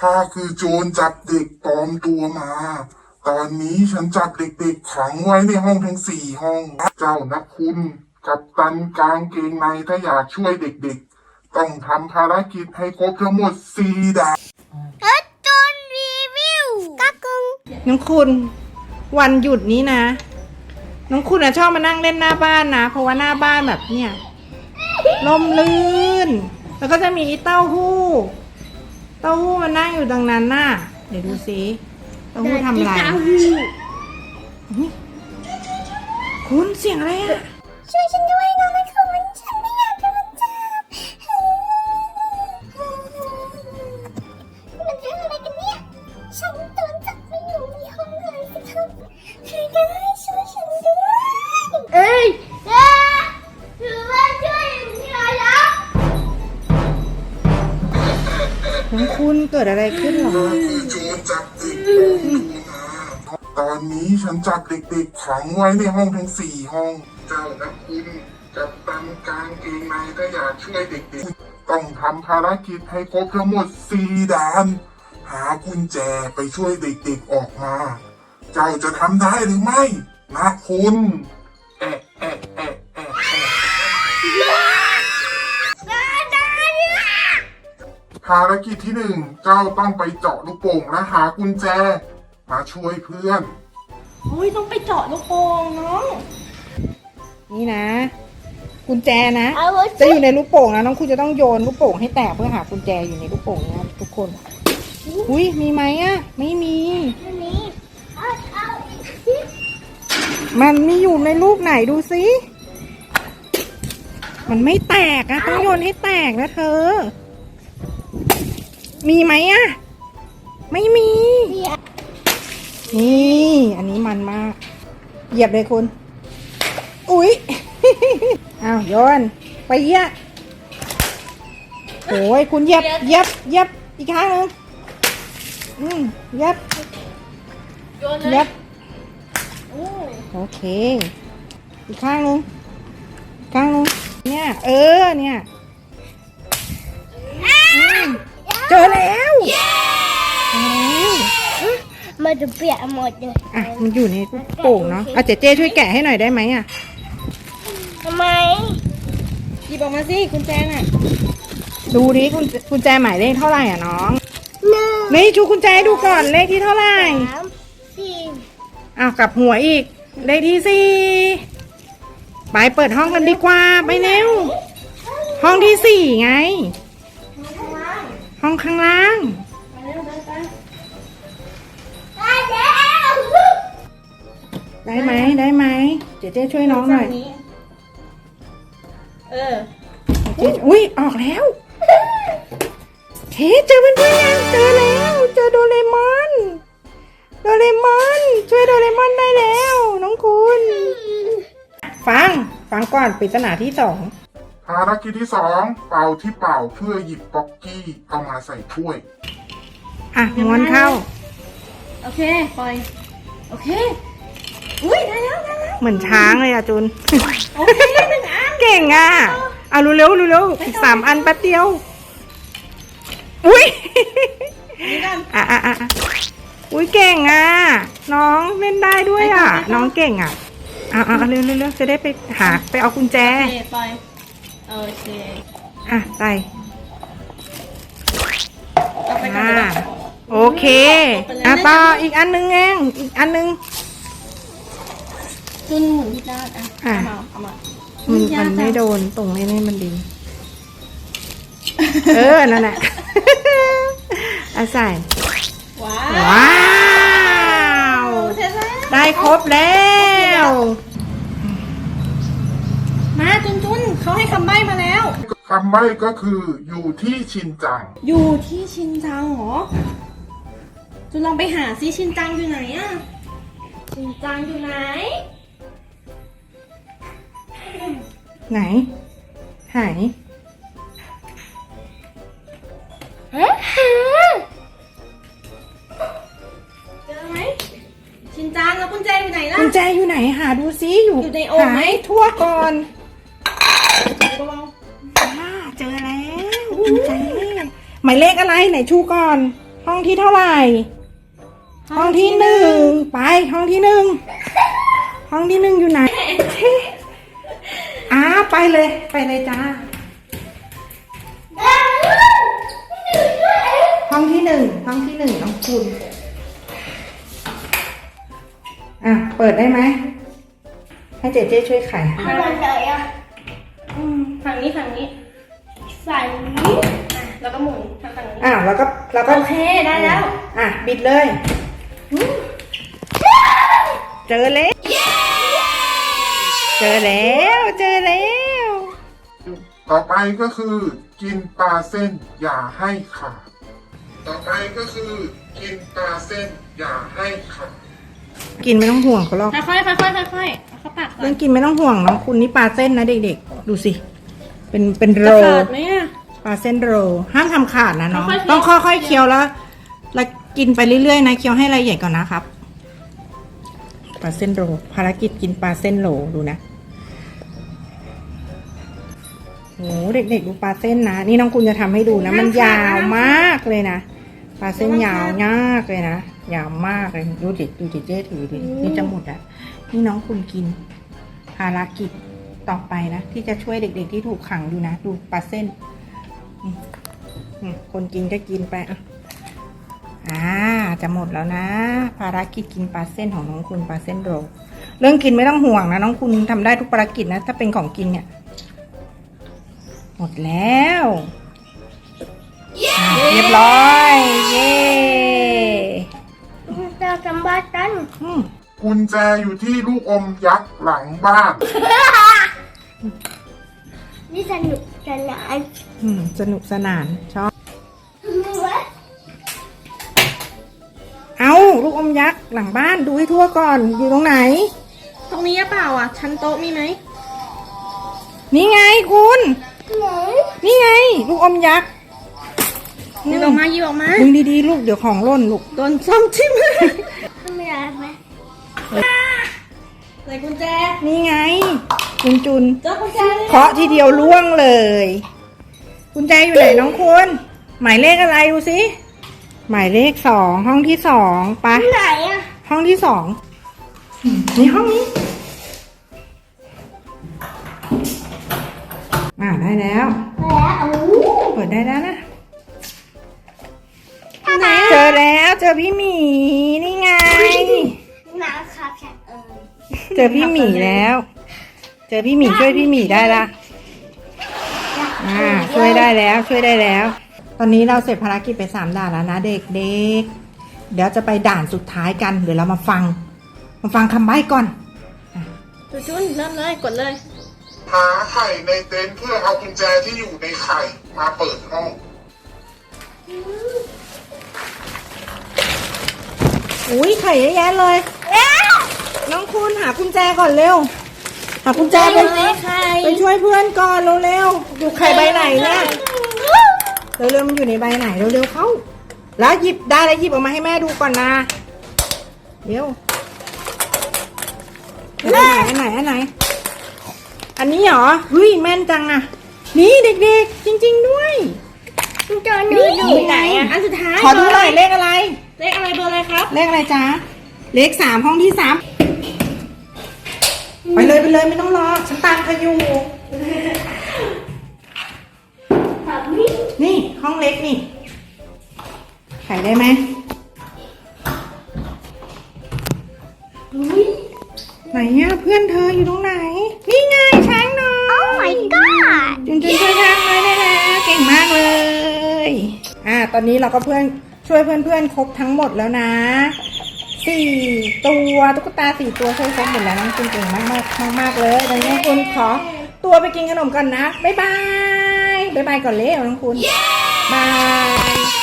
ข้าคือโจรจับเด็กปลอมตัวมา ตอนนี้ฉันจับเด็กๆขังไว้ในห้องทั้งสี่ห้อง เจ้านะคุณกับตันกลางเกงในถ้าอยากช่วยเด็กๆ ต้องทำภารกิจให้ครบทั้งหมดสี่ด่านเอจนรีวิวกักกึงน้องคุณ วันหยุดนี้นะ น้องคุณอะชอบมานั่งเล่นหน้าบ้านนะ เพราะว่าหน้าบ้านแบบเนี่ยลมลื่น แล้วก็จะมีเต้าหู้ เต้าหู้มานั่งอยู่ดังนั้นน่ะ เดี๋ยวดูสิเต้าหู้ทำอะไรอุ๊ยคุณเสียงอะไรอะ เกิดอะไรขึ้นหรอคือโจรจับเด็กปลอมตัวมาตอนนี้ฉันจับเด็กๆขังไว้ในห้องทั้งสี่ห้อง เจ้านะคุณกับตันกลางเกงในถ้าอยากช่วยเด็กๆ ต้องทำภารกิจให้ครบทั้งหมดสี่ด่าน หากุญแจไปช่วยเด็กๆออกมา เจ้าจะทำได้หรือไม่ นะคุณ ภารกิจที่หนึ่งเจ้าต้องไปเจาะลูกโป่งและหากุญแจ มาช่วยเพื่อน โอ้ยต้องไปเจาะลูกโป่งน้องนี่นะ กุญแจนะ เอาไว้จะอยู่ในลูกโป่งนะน้องคุณจะต้องโยนลูกโป่งให้แตกเพื่อหากุญแจอยู่ในลูกโป่งนะทุกคน อุ้ยมีไหมอะไม่มี อันนี้เอาเอาอีกสิมันมีอยู่ในลูกไหนดูสิ มันไม่แตกอะต้องโยนให้แตกนะเธอ มีไหมอะไม่มี นี่ อันนี้มันมาก เหยียบเลยคุณ อุ๊ย อ้าวโยนไปเหยียบโอ้ยคุณเหยียบเหยียบเหยียบอีกข้างหนึงอืมเหยียบโยนเหเลยียยบโอเค อีกข้างหนึงอีกข้างหนึงเนี่ย เออเนี่ย เจอแล้วเจอแล้วมันจะเปียกหมดเลยอะมันอยู่ในลูกโป่งเนาะเอาเจเจช่วยแกะให้หน่อยได้ไหมอะทำไมหยิบออกมาสิกุญแจน่ะดูดิกุญกุญแจหมายเลขเท่าไหร่อะน้องหนึ่งนี่ชูกุญแจให้ดูก่อนเลขที่เท่าไหร่สามสี่อ้าวกลับหัวอีก เลขที่สี่ไปเปิดห้องกันดีกว่าไปเร็วห้องที่สี่ไงห้ องข้างล่างได้แล้วได้ไหมได้ไหมเจเจช่วยน้องหน่อย เออเจอุ้ยออกแล้วเฮ้เจอเพื่อนๆยังเจอแล้วเจอโดเรมอนโดเรมอนช่วยโดเรมอนได้แล้ว น้องคุณ ฟังฟังก่อนปริศนาที่สอง ภารกิจที่สองเป่าที่เป่าเพื่อหยิบป๊อกกี้เอามาใส่ถ้วย อะม้วนเข้า โอเค ปล่อย โอเค อุ้ยได้แล้วได้แล้ว เหมือนช้างเลยอะจุน โอเคหนึ่งอัน เก่งอะเอาเร็วๆเร็วๆอีกสามอันแป๊บเดียว อุ้ยนี่กัน อะอะอะอะอุ้ยเก่งอะ น้องเล่นได้ด้วยอะน้องเก่งอะอะอะเร็วเร็วเร็วจะได้ไปหาไปเอากุญแจ โอเคปล่อย โอเค อะใส่ต่อไปกันอ่าเลยโอเค อะต่ออีกอันหนึงเองอีกอันหนึงจุนหมุนที่ด้านอะอะ เอามาเอามามันยากมันจังไม่โดนตรงนี้นี่มันดี เออ นั่นแหละอะใส่ ว้าว้าว เสร็จแล้วได้ครบแล้ว มาจุนจุน เขาให้คำใบ้มาแล้ว คำใบ้ก็คืออยู่ที่ชินจัง อยู่ที่ชินจังเหรอจุนลองไปหาซิชินจังอยู่ไหนอะชินจังอยู่ไหน ไหนไหนเฮ้ยเจอไหมชินจังแล้วกุญแจอยู่ไหนล่ะกุญแจอยู่ไหนหาดูซิอยู่อยู่ในโอ่งหาไหมให้ทั่วก่อน หมายเลขอะไรไหนชูก่อนๆห้องที่เท่าไหร่ ห้องที่หนึ่งไป ห้องที่หนึ่งห้องที่หนึ่งอยู่ไหนอ้าไปเลย ไปเลยจ้า ห้องที่หนึ่งห้องที่หนึ่งน้องคุณอะ เปิดได้ไหม ให้เจเจช่วยไขทำอะไรเลยอะอืมฝั่งนี้ฝั่งนี้ฝั่งนี้อะ แล้วก็หมุนทางฝั่งนี้อะแล้วก็แล้วก็โอเคได้แล้ว อะบิดเลย เจอแล้วเจอแล้วเจอแล้วต่อไปก็คือกินปลาเส้นอย่าให้ขาดต่อไปก็คือกินปลาเส้นอย่าให้ขาดกินไม่ต้องห่วงเขาหรอกค่อยๆค่อยๆค่อยๆเอาเข้าปากก่อเรื่อนงกินไม่ต้องห่วงน้องคุณนี่ปลาเส้นนะเด็กๆ ดูสิ เป็นเป็นโรจะลขาดไหมอะ ปลาเส้นโรลห้ามทำขาดนะน้องค่อยๆเคี้ยว ต้องค่อยๆเคี้ยวแล้วแล้วกินไปเรื่อยๆนะเคี้ยวให้ละเอียดก่อนนะครับปลาเส้นโรลภารกิจกินปลาเส้นโรลดูนะโหเด็กๆดูปลาเส้นนะนี่น้องคุณจะทำให้ดูนะ มันยาวมากเลยนะปลาเส้นยาวมากเลยนะยาวมากเลยดูดิดูดิเจ๊ถือดินี่จะหมดอะนี่น้องคุณกิน ภารกิจต่อไปนะ ที่จะช่วยเด็กๆที่ถูกขังอยู่นะ ดูปลาเส้น อืมอืมคนกินก็กินไปอะอ่าจะหมดแล้วนะ ภารกิจกินปลาเส้นของน้องคุณปลาเส้นโรลเรื่องกินไม่ต้องห่วงนะน้องคุณทำได้ทุกภารกิจนะ ถ้าเป็นของกินเนี่ย หมดแล้วอะเรียบร้อย เย้เราจำบ้านกันอืมกุญแจอยู่ที่ลูกอมยักษ์หลังบ้าน นี่สนุกสนานอืม สนุกสนานชอบ เอาลูกอมยักษ์หลังบ้านดูให้ทั่วก่อน อยู่ตรงไหน ตรงนี้หรือเปล่าอะ ชั้นโต๊ะมีไหม นี่ไงคุณไหนนี่ไง ลูกอมยักษ์หยิบออกมาหยิบออกมาดึงดีๆ ลูกเดี๋ยวของหล่นลูกโดนซ่อมทิ่มทำไมอะไรไหมใส่กุญแจ นี่ไง จุนจุนเจอกุญแจเลย เคาะทีเดียวล่วงเลย กุญแจอยู่ไหนน้องคุณ หมายเลขอะไรดูสิ หมายเลขสองห้องที่สองไปะไหนอะห้องที่สองนี่ห้องนี้ อ่าได้แล้ว แล้วโอ้เปิดได้แล้วนะเจอแล้วเจอพี่หมีนี่ไงหนาครับฉันเออเจอพี่หมีแล้ว เจอพี่หมีช่วยพี่หมีได้ละ อ่าช่วยได้แล้วช่วยได้แล้ว ตอนนี้เราเสร็จภารกิจไปสามด่านแล้วนะเด็กๆเดี๋ยวจะไปด่านสุดท้ายกันเดี๋ยวเรามาฟัง มาฟังคำใบ้ก่อนจุนจุนเริ่มเลยกดเลย หาไข่ในเต็นท์เพื่อเอากุญแจที่อยู่ในไข่มาเปิดห้องอุ้ยไข่เยอะแยะเลย น้องคุณหากุญแจก่อนเร็ว หากุญแจไปไหนไข่ไป ช่วยเพื่อนก่อนเร็วๆอยู่ไข่ใบไหนเนี่ยเร็วๆมันอยู่ในใบไหนเร็วๆเข้า แล้วหยิบได้แล้วหยิบออกมาให้แม่ดูก่อนนะเร็วอันไหนอันไหนอันไหน อันนี้เหรอเฮ้ยแม่นจังอะนี่เด็กๆ จริง ๆด้วยเจอหนูอยู่ไหนอะอันสุดท้ายขอดูหน่อยเลขอะไร เลขอะไรเบอร์อะไรครับ เลขอะไรจ๊ะ เลขสามห้องที่สามไปเลยไปเลยไม่ต้องรอ ฉันตามเธออยู่แบบ นี้นี่ห้องเล็กนี่ไขได้ไหมอุ้ยไหนอะเพื่อนเธออยู่ตรงไหน นี่ไงช้างน้อยโอ้ my god จุนจุนช่วยช้างน้อยได้แล้วเก่งมากเลย อ่า ตอนนี้เราก็เพื่อนช่วยเพื่อนๆครบทั้งหมดแล้วนะสี่ตัวตุ๊กตาสี่ตัวช่วยครบหมดแล้วน้องคุณเก่งมากมากมากมากๆเลยเดี๋ยวน้องคุณขอ ตัวไปกินขนมก่อนนะ บ๊ายบาย บ๊ายบายก่อนเร็วน้องคุณ บาย